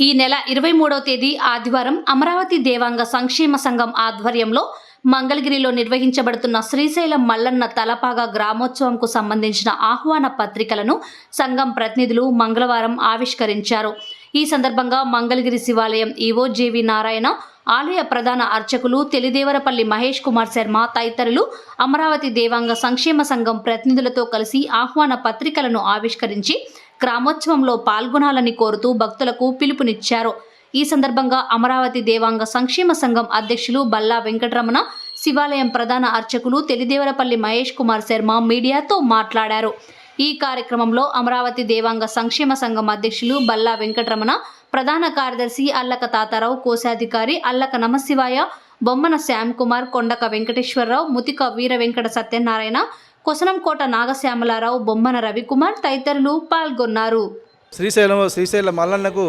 ఈ నెల ఇరవై మూడవ తేదీ ఆదివారం అమరావతి దేవాంగ సంక్షేమ సంఘం ఆధ్వర్యంలో మంగళగిరిలో నిర్వహించబడుతున్న శ్రీశైలం మల్లన్న తలపాగా గ్రామోత్సవంకు సంబంధించిన ఆహ్వాన పత్రికలను సంఘం ప్రతినిధులు మంగళవారం ఆవిష్కరించారు. ఈ సందర్భంగా మంగళగిరి శివాలయం ఈవో జేవి నారాయణ ఆలయ ప్రధాన అర్చకులు తెలిదేవరపల్లి మహేష్ కుమార్ శర్మ తదితరులు అమరావతి దేవాంగ సంక్షేమ సంఘం ప్రతినిధులతో కలిసి ఆహ్వాన పత్రికలను ఆవిష్కరించి గ్రామోత్సవంలో పాల్గొనాలని కోరుతూ భక్తులకు పిలుపునిచ్చారు. ఈ సందర్భంగా అమరావతి దేవాంగ సంక్షేమ సంఘం అధ్యక్షులు బల్లా వెంకటరమణ శివాలయం ప్రధాన అర్చకులు తెలిదేవరపల్లి మహేష్ కుమార్ శర్మ మీడియాతో మాట్లాడారు. ఈ కార్యక్రమంలో అమరావతి దేవాంగ సంక్షేమ సంఘం అధ్యక్షులు బల్లా వెంకటరమణ ప్రధాన కార్యదర్శి అల్లక తాతారావు కోశాధికారి అల్లక నమశివాయ బొమ్మన శ్యామ్ కుమార్ కొండక వెంకటేశ్వరరావు ముతిక వీర వెంకట సత్యనారాయణ కొసనంకోట నాగశ్యామలారావు బొమ్మన రవికుమార్ తదితరులు పాల్గొన్నారు. శ్రీశైలం శ్రీశైలం మల్లన్నకు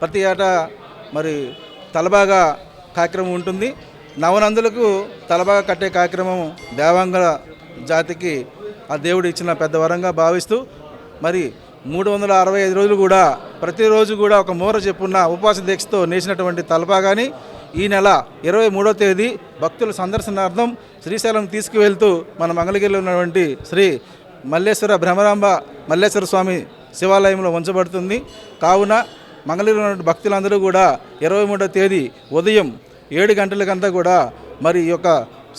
ప్రతి ఏటా మరి తలబాగా కార్యక్రమం ఉంటుంది. నవనందులకు తలబాగా కట్టే కార్యక్రమం దేవాంగ జాతికి ఆ దేవుడు ఇచ్చిన పెద్ద వరంగా భావిస్తూ మరి మూడు వందల అరవై ఐదు రోజులు కూడా ప్రతిరోజు కూడా ఒక మూర చెప్పున్న ఉపవాస దీక్షతో నేసినటువంటి తలపాగాని ఈ నెల ఇరవై మూడో తేదీ భక్తుల సందర్శనార్థం శ్రీశైలం తీసుకువెళ్తూ మన మంగళగిరిలో ఉన్నటువంటి శ్రీ మల్లేశ్వర భ్రమరాంబ మల్లేశ్వర స్వామి శివాలయంలో ఉంచబడుతుంది. కావున మంగళగిరిలో ఉన్న భక్తులందరూ కూడా ఇరవై మూడో తేదీ ఉదయం ఏడు గంటలకంతా కూడా మరి ఈ యొక్క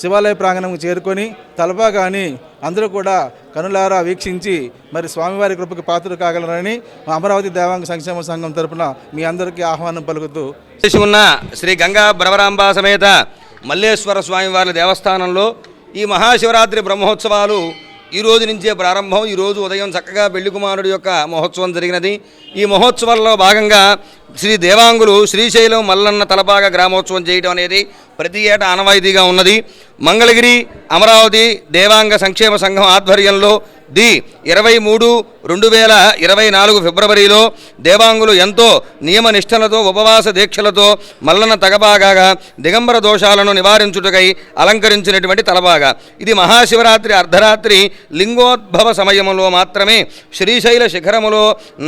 శివాలయ ప్రాంగణంకు చేరుకొని తలపా కానీ అందరూ కూడా కనులారా వీక్షించి మరి స్వామివారి కృపకి పాత్ర కాగలరని మా అమరావతి దేవాంగ సంక్షేమ సంఘం తరపున మీ అందరికీ ఆహ్వానం పలుకుతూ చేసి ఉన్న శ్రీ గంగా భ్రవరాంబ సమేత మల్లేశ్వర స్వామివారి దేవస్థానంలో ఈ మహాశివరాత్రి బ్రహ్మోత్సవాలు ఈ రోజు నుంచే ప్రారంభం. ఈ రోజు ఉదయం చక్కగా పెళ్ళి కుమారుడి యొక్క మహోత్సవం జరిగినది. ఈ మహోత్సవంలో భాగంగా శ్రీ దేవాంగులు శ్రీశైలం మల్లన్న తలపాగ గ్రామోత్సవం చేయడం అనేది ప్రతి ఏటా ఆనవాయితీగా ఉన్నది. మంగళగిరి అమరావతి దేవాంగ సంక్షేమ సంఘం ఆధ్వర్యంలో ది ఇరవై మూడు రెండు వేల ఇరవై నాలుగు ఫిబ్రవరిలో దేవాంగులు ఎంతో నియమ నిష్టలతో ఉపవాస దీక్షలతో మల్లన తగబాగా దిగంబర దోషాలను నివారించుటకై అలంకరించినటువంటి తలబాగా. ఇది మహాశివరాత్రి అర్ధరాత్రి లింగోద్భవ సమయంలో మాత్రమే శ్రీశైల శిఖరములో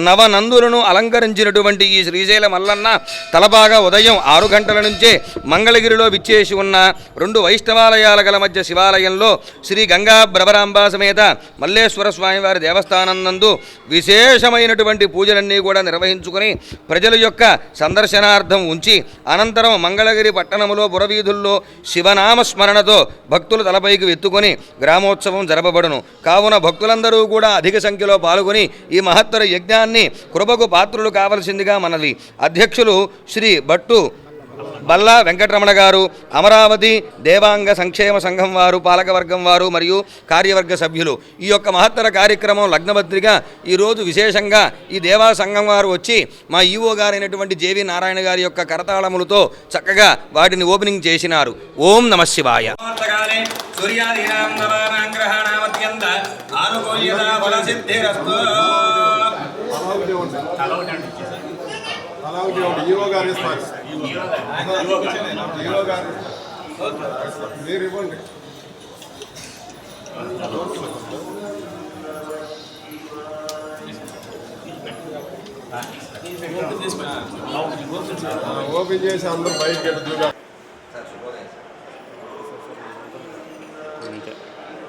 నవనందులను అలంకరించినటువంటి ఈ శ్రీశైల మల్లన్న తలబాగా ఉదయం ఆరు గంటల నుంచే మంగళగిరిలో విచ్చేసి ఉన్న రెండు వైష్ణవాలయాల గల మధ్య శివాలయంలో శ్రీ గంగా భ్రవరాంబ సమేత మల్లేశ్వర స్వామివారి దేవస్థానం నందు విశేషమైనటువంటి పూజలన్నీ కూడా నిర్వహించుకుని ప్రజల యొక్క సందర్శనార్థం ఉంచి అనంతరం మంగళగిరి పట్టణములో పురవీధుల్లో శివనామ స్మరణతో భక్తులు తలపైకి ఎత్తుకొని గ్రామోత్సవం జరపబడును. కావున భక్తులందరూ కూడా అధిక సంఖ్యలో పాల్గొని ఈ మహత్తర యజ్ఞాన్ని కృపకు పాత్రులు కావలసిందిగా మనది అధ్యక్షులు శ్రీ భట్టు బల్లా వెంకటరమణ గారు అమరావతి దేవాంగ సంక్షేమ సంఘం వారు పాలకవర్గం వారు మరియు కార్యవర్గ సభ్యులు. ఈ యొక్క మహత్తర కార్యక్రమం లగ్నపత్రిక ఈరోజు విశేషంగా ఈ దేవా సంఘం వారు వచ్చి మా ఈవో గారైనటువంటి జేవి నారాయణ గారి యొక్క కరతాళములతో చక్కగా వాటిని ఓపెనింగ్ చేసినారు. ఓం నమ శివాయ. సూర్యాదీనాం అలాగే ఈవో గారు ఇస్తారు. ఈవో గారు. మీరు ఇవ్వండి. ఓపెన్ చేసి అందరూ బయటకి ఎడుతుగా